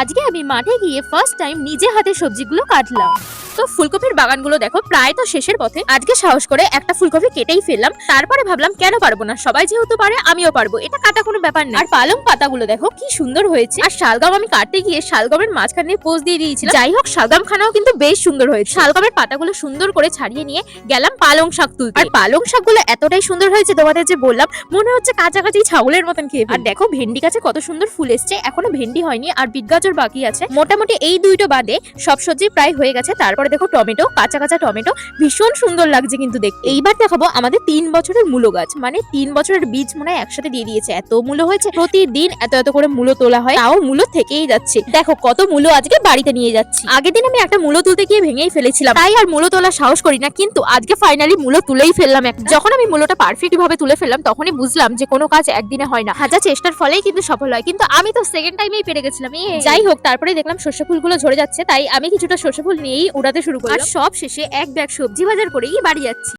আজকে আমি মাঠে গিয়ে ফার্স্ট টাইম নিজে হাতে সবজিগুলো কাটলাম। তো ফুলকপির বাগানগুলো দেখো, প্রায় তো শেষের পথে। আজকে সাহস করে একটা ফুলকপি কেটেই ফেললাম। তারপরে ভাবলাম, কেন পারব না? সবাই যেহেতু পারে, আমিও পারব। এটা কাটা কোনো ব্যাপার না। আর পালং পাতাগুলো দেখো, কি সুন্দর হয়েছে। আর শালগম আমি কাটতে গিয়ে শালগমের মাঝখানে পোজ দিয়ে দিয়েছিলাম। যাই হোক শালগম খানাও কিন্তু বেশ সুন্দর হয়েছে। শালগমের পাতাগুলো সুন্দর করে ছাড়িয়ে নিয়ে গেলাম পালং শাক তুলতে। আর পালং শাকগুলো এতটাই সুন্দর হয়েছে তোমাদের যে বললাম, মনে হচ্ছে কাছাকাছি ছাগলের মতন খেয়ে। আর দেখো, ভেন্ডি গাছে কত সুন্দর ফুল এসছে। এখনও ভেন্ডি হয়নি, আর বিট গাজর বাকি আছে, মোটামুটি এই দুইটো বাদে সব সবজি প্রায় হয়ে গেছে। তারপরে দেখো টমেটো, কাঁচা কাঁচা টমেটো, ভীষণ সুন্দর লাগছে কিন্তু দেখ এইবার দেখাবো আমাদের তিন বছরের মূলো গাছ। মানে তিন বছরের বীজ মনে হয় একসাথে দিয়ে দিয়েছে। এত মূলো হয়েছে, প্রতিদিন এত এত করে মূলো তোলা হয়, তাও মূলো থেকেই যাচ্ছে। দেখো কত মূলো আজকে বাড়িতে নিয়ে যাচ্ছি। আগের দিন আমি একটা মূলো তুলতে গিয়ে ভেঙেই ফেলেছিলাম। তাই আর মূলো তোলা সাহস করি না, কিন্তু আজকে ফাইনালি মূলো তুলেই ফেললাম যখন আমি মূলোটা পারফেক্ট ভাবে তুলে ফেললাম, তখনই বুঝলাম যে কোনো কাজ একদিনে হয় না। হাজার চেষ্টার ফলেই কিন্তু সফল হয়। কিন্তু আমি তো সেকেন্ড টাইমেই পেরে গেছিলাম এই যাই হোক তারপরে দেখলাম শস্য ফুলগুলো ঝরে যাচ্ছে, তাই আমি কিছুটা সর্ষে ফুল নিয়েই উড়াতে শুরু করলাম। আর সব শেষে এক ব্যাগ সবজি বাজার করেই বাড়ি যাচ্ছি।